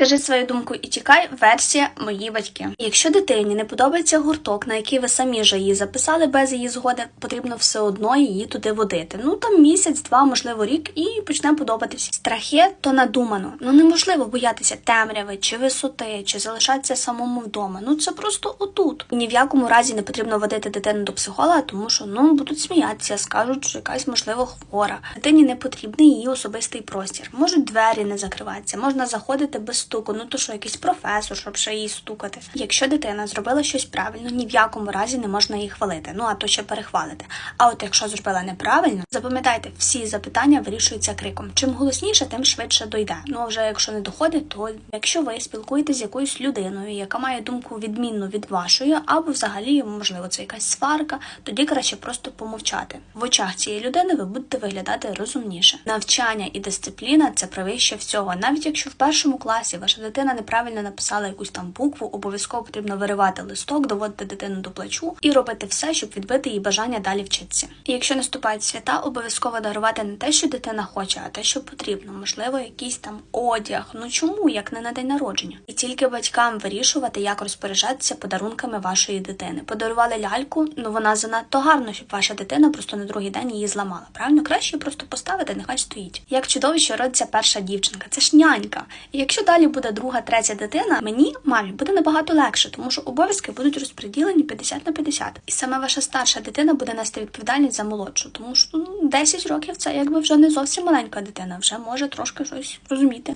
Кажи свою думку і тікай. Версія мої батьки. Якщо дитині не подобається гурток, на який ви самі ж її записали без її згоди, потрібно все одно її туди водити. Ну там місяць, два, можливо, рік, і почне подобатись. Страхи то надумано. Ну неможливо боятися темряви чи висоти, чи залишатися самому вдома. Ну це просто отут. Ні в якому разі не потрібно водити дитину до психолога, тому що ну будуть сміятися, скажуть, що якась можливо хвора. Дитині не потрібний її особистий простір. Можуть двері не закриватися, можна заходити без стуку. Ну то що, якийсь професор, щоб ще її стукати. Якщо дитина зробила щось правильно, ні в якому разі не можна її хвалити. Ну а то ще перехвалити. А от якщо зробила неправильно, запам'ятайте, всі запитання вирішуються криком. Чим голосніше, тим швидше дойде. Ну а вже якщо не доходить, то якщо ви спілкуєтесь з якоюсь людиною, яка має думку відмінну від вашої, або взагалі, можливо, це якась сварка, тоді краще просто помовчати. В очах цієї людини ви будете виглядати розумніше. Навчання і дисципліна це превище всього. Навіть якщо в першому класі ваша дитина неправильно написала якусь там букву, обов'язково потрібно виривати листок, доводити дитину до плачу і робити все, щоб відбити її бажання далі вчитися. І якщо наступають свята, обов'язково дарувати не те, що дитина хоче, а те, що потрібно. Можливо, якийсь там одяг. Ну чому, як не на день народження? І тільки батькам вирішувати, як розпоряджатися подарунками вашої дитини. Подарували ляльку, ну вона занадто гарна, щоб ваша дитина просто на другий день її зламала. Правильно, краще просто поставити, нехай стоїть. Як чудово, що родиться перша дівчинка, це ж нянька. І якщо далі буде друга, третя дитина, мені, мамі, буде набагато легше, тому що обов'язки будуть розподілені 50 на 50. І саме ваша старша дитина буде нести відповідальність за молодшу, тому що ну, 10 років це якби вже не зовсім маленька дитина, вже може трошки щось розуміти.